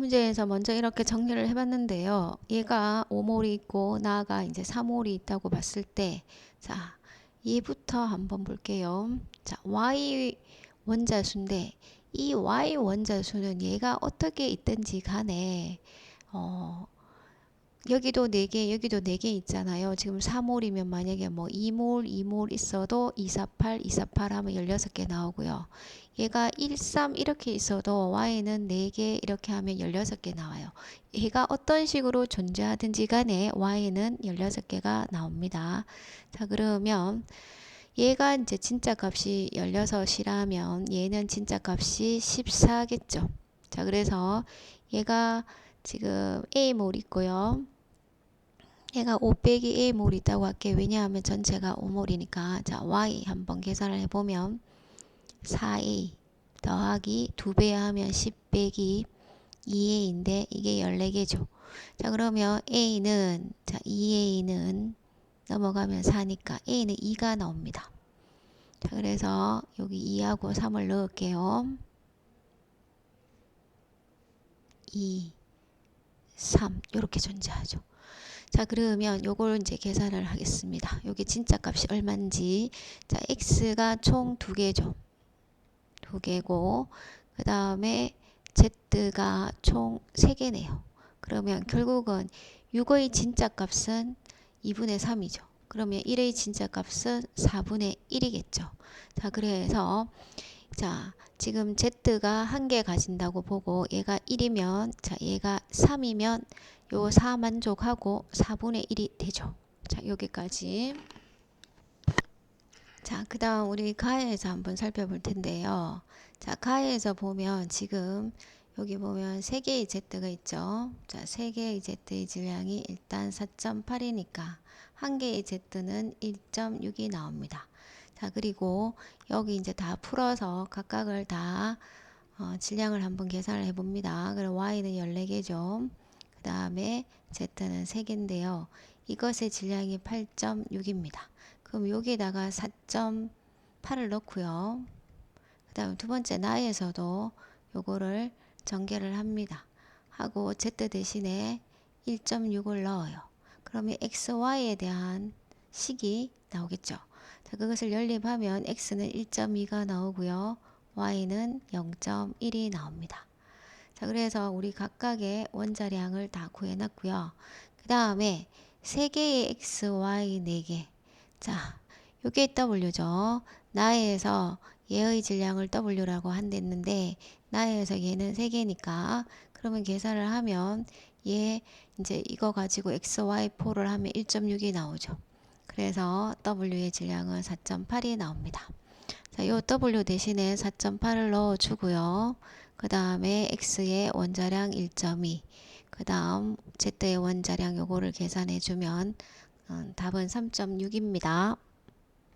문제에서 먼저 이렇게 정리를 해봤는데요. 얘가 5몰이 있고 나가 이제 3몰이 있다고 봤을 때, 자, 얘부터 한번 볼게요. 자, y 원자수인데 이 y 원자수는 얘가 어떻게 있든지 간에 어, 여기도 4개, 여기도 4개 있잖아요. 지금 4몰이면 만약에 뭐 2몰, 2몰 있어도 248, 248 하면 16개 나오고요. 얘가 1, 3 이렇게 있어도 y는 4개 이렇게 하면 16개 나와요. 얘가 어떤 식으로 존재하든지 간에 y는 16개가 나옵니다. 자, 그러면 얘가 이제 진짜 값이 16이라면 얘는 진짜 값이 14겠죠. 자, 그래서 얘가 지금 A몰 있고요. 얘가 5 빼기 A몰 있다고 할게요. 왜냐하면 전체가 5몰이니까. 자, Y 한번 계산을 해보면 4A 더하기 2배 하면 10 빼기 2A인데 이게 14개죠. 자, 그러면 A는, 자, 2A는 넘어가면 4니까 A는 2가 나옵니다. 자, 그래서 여기 2하고 3을 넣을게요. 2, 3 이렇게 존재하죠. 자 그러면 요걸 이제 계산을 하겠습니다. 여기 진짜 값이 얼마인지 자 x가 총 두 개죠. 두 개고 그 다음에 z가 총 세 개네요. 그러면 결국은 6의 진짜 값은 2분의 3이죠. 그러면 1의 진짜 값은 4분의 1이겠죠. 자 그래서 자 지금 z가 한 개 가진다고 보고 얘가 1이면 자 얘가 3이면 요 4 만족하고 4분의 1이 되죠. 자 여기까지 자 그 다음 우리 가해에서 한번 살펴볼 텐데요. 자 가해에서 보면 지금 여기 보면 3개의 z가 있죠. 자 3개의 z의 질량이 일단 4.8이니까 한 개의 z는 1.6이 나옵니다. 자, 그리고 여기 이제 다 풀어서 각각을 다 어, 질량을 한번 계산을 해 봅니다. 그럼 y는 14개죠. 그 다음에 z는 3개인데요. 이것의 질량이 8.6입니다. 그럼 여기에다가 4.8을 넣고요. 그 다음 두 번째 나에서도 요거를 전개를 합니다. 하고 z 대신에 1.6을 넣어요. 그러면 x, y에 대한 식이 나오겠죠. 자, 그것을 연립하면 x는 1.2가 나오고요. y는 0.1이 나옵니다. 자, 그래서 우리 각각의 원자량을 다 구해놨고요. 그 다음에 3개의 x, y 4개. 자, 요게 w죠. 나에서 얘의 질량을 w라고 한댔는데 나에서 얘는 3개니까 그러면 계산을 하면 얘 이제 이거 가지고 x, y 포를 하면 1.6이 나오죠. 그래서 W의 질량은 4.8이 나옵니다. 자, 요 W 대신에 4.8을 넣어주고요. 그 다음에 X의 원자량 1.2, 그 다음 Z의 원자량 요거를 계산해주면 음, 답은 3.6입니다.